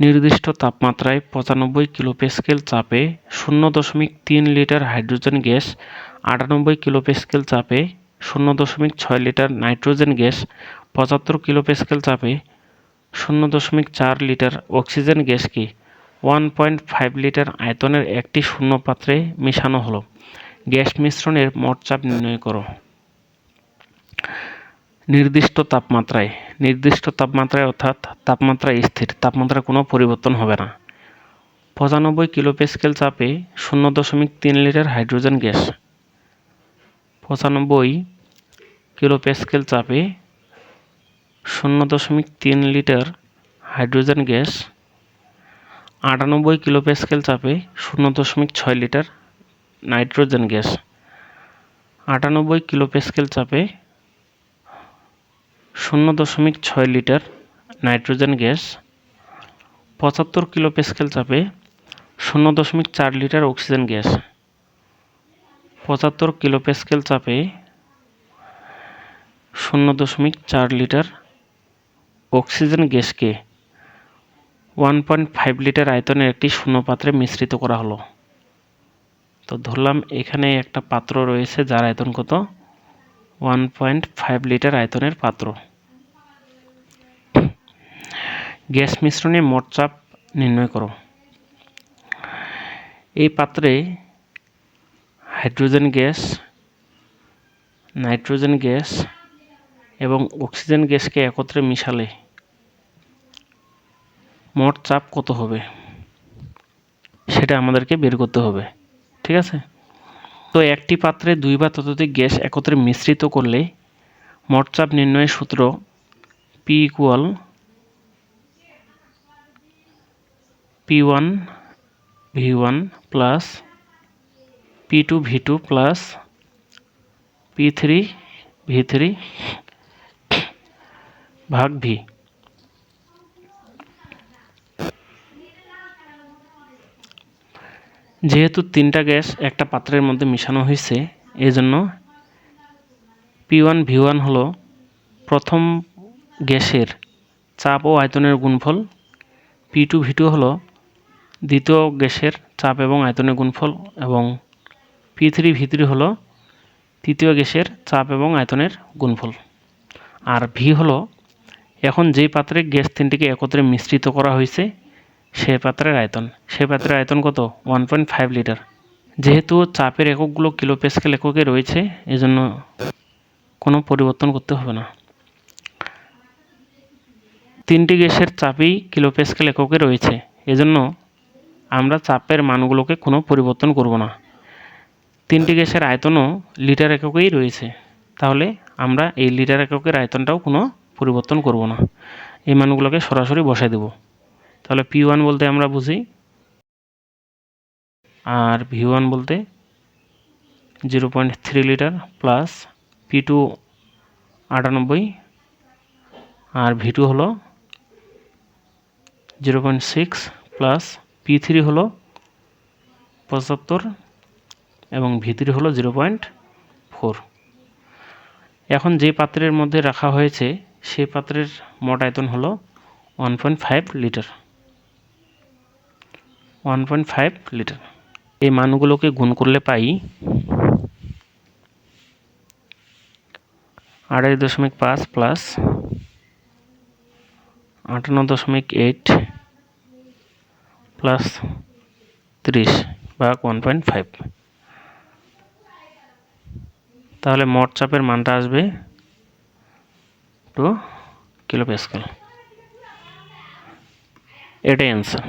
নির্দিষ্ট তাপমাত্রায় পঁচানব্বই কিলোপ্যাসকেল চাপে শূন্য দশমিক তিন লিটার হাইড্রোজেন গ্যাস, আটানব্বই কিলোপ্যাসকেল চাপে শূন্য দশমিক ছয় লিটার নাইট্রোজেন গ্যাস, পঁচাত্তর কিলোপ্যাসকেল চাপে শূন্য দশমিক চার লিটার অক্সিজেন গ্যাসকে ওয়ান পয়েন্ট ফাইভ লিটার আয়তনের একটি শূন্য পাত্রে মেশানো হলো। গ্যাস মিশ্রণের মোট চাপ নির্ণয় করো। নির্দিষ্ট তাপমাত্রায় নির্দিষ্ট তাপমাত্রায় অর্থাৎ তাপমাত্রা স্থির তাপমাত্রা কোনো পরিবর্তন হবে না। পঁচানব্বই কিলোপ্যাসকেল চাপে শূন্য দশমিক তিন লিটার হাইড্রোজেন গ্যাস। পঁচানব্বই কিলোপ্যাসকেল চাপে শূন্য দশমিক তিন লিটার হাইড্রোজেন গ্যাস। আটানব্বই কিলোপ্যাসকেল চাপে শূন্য দশমিক ছয় লিটার নাইট্রোজেন গ্যাস। আটানব্বই কিলোপ্যাসকেল চাপে শূন্য দশমিক ছয় লিটার নাইট্রোজেন গ্যাস, পঁচাত্তর কিলোপ্যাসকেল চাপে শূন্য দশমিক চার লিটার অক্সিজেন গ্যাস, পঁচাত্তর কিলোপ্যাসকেল চাপে শূন্য দশমিক চার লিটার অক্সিজেন গ্যাসকে ওয়ান পয়েন্ট ফাইভ লিটার আয়তনের একটি শূন্য পাত্রে মিশ্রিত করা হলো। তো ধরলাম এখানে একটা পাত্র রয়েছে যার আয়তন কত? ওয়ান পয়েন্ট ফাইভ লিটার আয়তনের পাত্র। গ্যাস মিশ্রণে মোট চাপ নির্ণয় করো। এই পাত্রে হাইড্রোজেন গ্যাস, নাইট্রোজেন গ্যাস এবং অক্সিজেন গ্যাসকে একত্রে মিশালে মোট চাপ কত হবে? সেটা আমাদেরকে বের করতে হবে, ঠিক আছে? তো একটি পাত্রে দুই বা ততোধিক গ্যাস একত্রে মিশ্রিত করলে মোট চাপ নির্ণয়ের সূত্র P equal P one V one plus P two V two plus P three V three ভাগ ভি যেহেতু তিনটা গ্যাস একটা পাত্রের মধ্যে মিশানো হয়েছে, এজন্য পি ওয়ান ভি ওয়ান হলো প্রথম গ্যাসের চাপ ও আয়তনের গুণফল। পি টু ভি টু হলো দ্বিতীয় গ্যাসের চাপ এবং আয়তনের গুণফল এবং পি থ্রি ভি থ্রি হলো তৃতীয় গ্যাসের চাপ এবং আয়তনের গুণফল। আর ভি হলো এখন যেই পাত্রে গ্যাস তিনটিকে একত্রে মিশ্রিত করা হয়েছে, সে পাত্রের আয়তন। সে পাত্রের আয়তন কত? ওয়ান পয়েন্ট ফাইভ লিটার যেহেতু চাপের এককগুলো কিলোপ্যাসকেল এককে রয়েছে, এজন্য কোনো পরিবর্তন করতে হবে না। তিনটি গ্যাসের চাপই কিলোপ্যাসকেল এককে রয়েছে, এজন্য আমরা চাপের মানগুলোকে কোনো পরিবর্তন করব না। তিনটি গ্যাসের আয়তনও লিটার এককেই রয়েছে। তাহলে আমরা এই লিটার এককের আয়তনটাও কোনো পরিবর্তন করব না। এই মানগুলোকে সরাসরি বসাই দেব। তাহলে পি ওয়ান বলতে আমরা বুঝি। আর ভি ওয়ান বলতে zero point three litre plus P two আটানব্বই। আর ভি টু হলো zero point six plus P three হলো পঁচাত্তর এবং ভি থ্রি হলো জিরো পয়েন্ট ফোর এখন যে পাত্রের মধ্যে রাখা হয়েছে, সেই পাত্রের মোট আয়তন হলো one point five litre one point five litre এই মানগুলোকে গুণ করলে পাই আড়াই দশমিক পাঁচ প্লাস আটান্ন দশমিক এইট প্লাস তিরিশ ভাগ ওয়ান পয়েন্ট ফাইভ তাহলে মোট চাপের মানটা আসবে টু কিলো প্যাসকেল এটাই অ্যান্সার